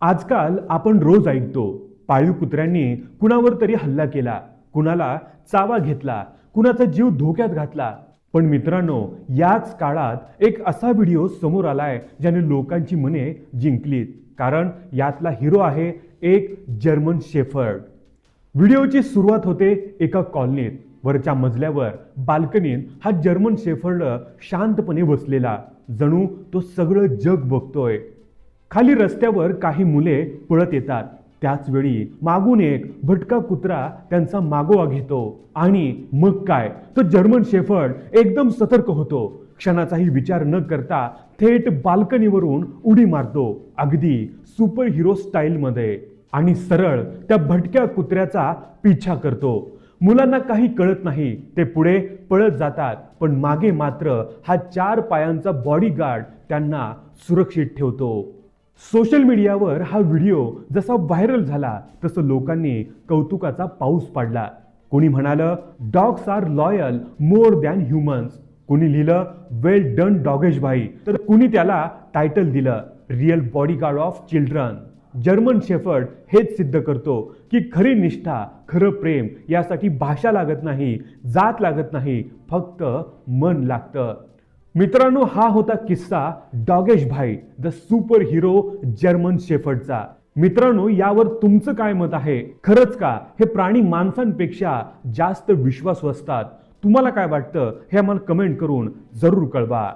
आजकाल आपण रोज ऐकतो पाळीव कुत्र्यांनी कुणावर तरी हल्ला केला कुणाला चावा घेतला कुणाचा जीव धोक्यात घातला. पण मित्रांनो याच काळात एक असा व्हिडिओ समोर आलाय ज्याने लोकांची मने जिंकलीत. कारण यातला हिरो आहे एक जर्मन शेफर्ड. व्हिडिओची सुरुवात होते एका कॉलनीत. वरच्या मजल्यावर बाल्कनीत हा जर्मन शेफर्ड शांतपणे बसलेला. जणू तो सगळं जग बघतोय. खाली रस्त्यावर काही मुले पळत येतात. त्याच वेळी मागून एक भटका कुत्रा त्यांचा मागोवा घेतो. आणि मग काय? तो जर्मन शेफर्ड एकदम सतर्क होतो. क्षणाचाही विचार न करता थेट बाल्कनीवरून उडी मारतो. अगदी सुपर हिरो स्टाईलमध्ये. आणि सरळ त्या भटक्या कुत्र्याचा पिछा करतो. मुलांना काही कळत नाही. ते पुढे पळत जातात. पण मागे मात्र हा चार पायांचा बॉडीगार्ड त्यांना सुरक्षित ठेवतो. सोशल मीडियावर हा व्हिडिओ जसा व्हायरल झाला तसं लोकांनी कौतुकाचा पाऊस पाडला. कोणी म्हणालं dogs are loyal more than humans कुणी लिहिलं वेल डन डॉगेश भाई. तर कुणी त्याला टायटल दिलं real bodyguard of children German shepherd हेच सिद्ध करतो की खरी निष्ठा खरं प्रेम यासाठी भाषा लागत नाही जात लागत नाही फक्त मन लागतं. मित्रांनो हा होता किस्सा Dogesh Bhai the super hero German शेफर्डचा मित्रांनो यावर तुमचं काय मत आहे? खरंच का? हे प्राणी माणसांपेक्षा जास्त विश्वासू असतात. तुम्हाला काय वाटतं? हे आम्हाला कमेंट करून जरूर कळवा.